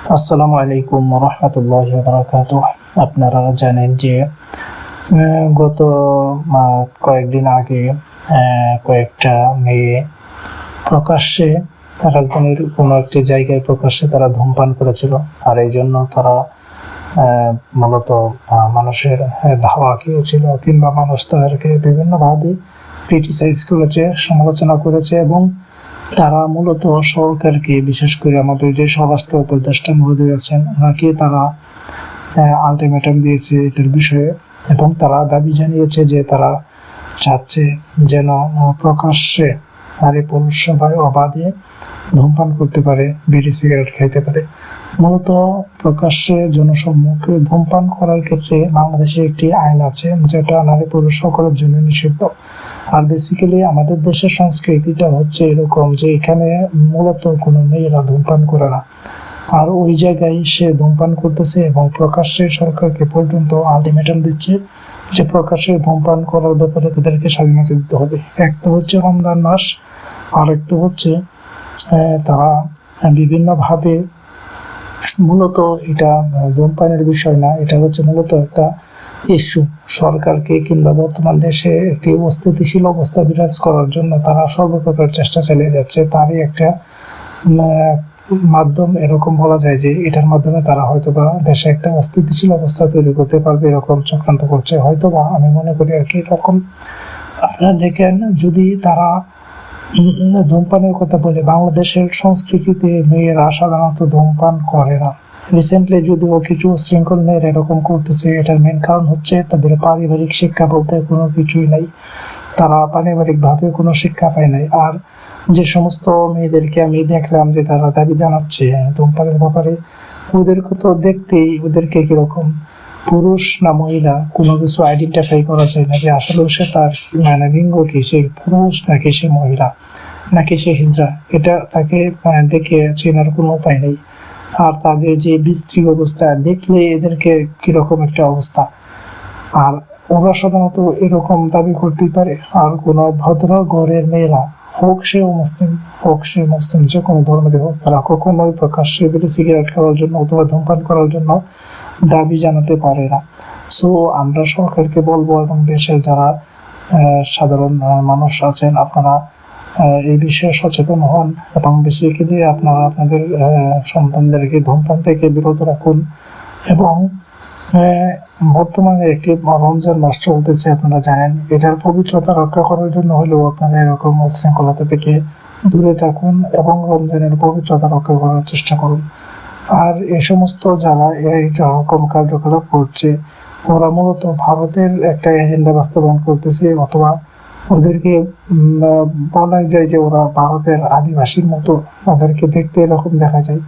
আসসালামু আলাইকুম রহমতুল্লাহ বারাকাত আপনারা জানেন যে গত কয়েকদিন আগে কয়েকটা মেয়ে প্রকাশ্যে রাজধানীর কোনো একটি জায়গায় প্রকাশ্যে তারা ধূমপান করেছিল আর এই জন্য তারা মূলত মানুষের ধাওয়া খেয়েছিল কিংবা মানুষ তাদেরকে বিভিন্নভাবে ক্রিটিসাইজ করেছে, সমালোচনা করেছে এবং তারা মূলত সরকারকে, বিশেষ করে আমাদের যে স্বরাষ্ট্র উপদেষ্টা মহোদয় আছেন, ওনাকে তারা আলটিমেটাম দিয়েছে এটার বিষয়ে এবং তারা দাবি জানিয়েছে যে তারা চাচ্ছে যেন প্রকাশ্যে নারী পুরুষ সবাই অবাধে ধূমপান করতে পারে, বিড়ি, সিগারেট খাইতে পারে। মূলত প্রকাশ্যে জনসম্মুখে ধূমপান করার ক্ষেত্রে বাংলাদেশে একটি আইন আছে যেটা নারী পুরুষ সকলের জন্য নিষিদ্ধ। আর বেসিক্যালি আমাদের দেশের সংস্কৃতিটা হচ্ছে এরকম যে এখানে মূলত কোনো মেয়েরা ধূমপান করে না। আর ওই জায়গায় সে ধূমপান করতেছে এবং প্রকাশ্যে সরকারকে পর্যন্ত আলটিমেটাম দিচ্ছে যে প্রকাশ্যে ধূমপান করার ব্যাপারে তাদেরকে স্বাধীনতা দিতে হবে। এক তো হচ্ছে রমজান মাস আর একটু হচ্ছে তারা বিভিন্নভাবে মূলত এটা ধূমপানের বিষয় না, এটা হচ্ছে মূলত একটা ইস্যু সরকারকে কিংবা বর্তমান দেশে একটি অস্থিতিশীল অবস্থা বিরাজ করার জন্য তারা সর্বপ্রকার চেষ্টা চালিয়ে যাচ্ছে। তারই একটা মাধ্যম এরকম বলা যায় যে এটার মাধ্যমে তারা হয়তো বা দেশে একটা অস্থিতিশীল অবস্থা তৈরি করতে পারবে, এরকম চক্রান্ত করছে। হয়তো বা আমি মনে করি আর কি এরকম। আপনারা দেখেন যদি তারা ধূমপানের কথা বলে, বাংলাদেশের সংস্কৃতিতে মেয়েরা সাধারণত ধূমপান করে না। রিসেন্টলি যদিও কিছু শৃঙ্খল মেয়েরা এরকম করতেছে, এটার মেন কারণ হচ্ছে তাদের পারিবারিক শিক্ষা বলতে কোনো কিছুই নাই। তারা পারিবারিকভাবে কোনো শিক্ষা পায় নাই। আর যে সমস্ত মেয়েদেরকে আমি দেখলাম যে তারা দাবি জানাচ্ছে ধূমপানের ব্যাপারে, ওদেরকে তো দেখতেই ওদেরকে কীরকম পুরুষ না মহিলা, কোনো কিছু আইডেন্টিফাই করা যায় না যে আসলে সে তার মানে লিঙ্গ কি, সে পুরুষ নাকি সে মহিলা, নাকি সে হিজড়া। এটা তাকে দেখে চেনার কোনো উপায় নেই। আর তাদের যে বিস্তৃত অবস্থা, দেখলে এদেরকে কীরকম একটা অবস্থা। আর ওরা সাধারণত এরকম দাবি করতেই পারে। আর কোনো ভদ্র ঘরের মেয়েরা, হোক সে মুসলিম, হোক সে মুসলিম, যে কোনো ধর্মের হোক, তারা কখনোই প্রকাশ্যে সিগারেট খাওয়ার জন্য অথবা ধূমপান করার জন্য দাবি জানাতে পারে না। সো আমরা সরকারকে বলব এবং দেশের যারা সাধারণ মানুষ আছেন, আপনারা এই বিষয়ে সচেতন হন এবং বেসিক্যালি আপনারা আপনাদের সন্তানদেরকে ধূমপান থেকে বিরত রাখুন এবং বর্তমানে একটি রমজান মাস চলতেছে, আপনারা জানেন। এটার পবিত্রতা রক্ষা করার জন্য হলেও আপনারা এরকম উশৃঙ্খলতা থেকে দূরে থাকুন এবং রমজানের পবিত্রতা রক্ষা করার চেষ্টা করুন। আর এই সমস্ত যারা এই রকম কার্যকলাপ করছে, ওরা মূলত ভারতের একটা এজেন্ডা বাস্তবায়ন করতেছে অথবা ওদেরকে বলা যায় যে ওরা ভারতের আদিবাসীর মতো ওদেরকে দেখতে এরকম দেখা যায়।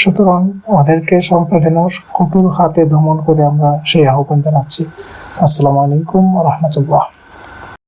সুতরাং ওদেরকে সম্প্রদান কঠোর হাতে দমন করে আমরা সেই আহ্বান জানাচ্ছি। আসসালামু আলাইকুম রহমতুল্লাহ।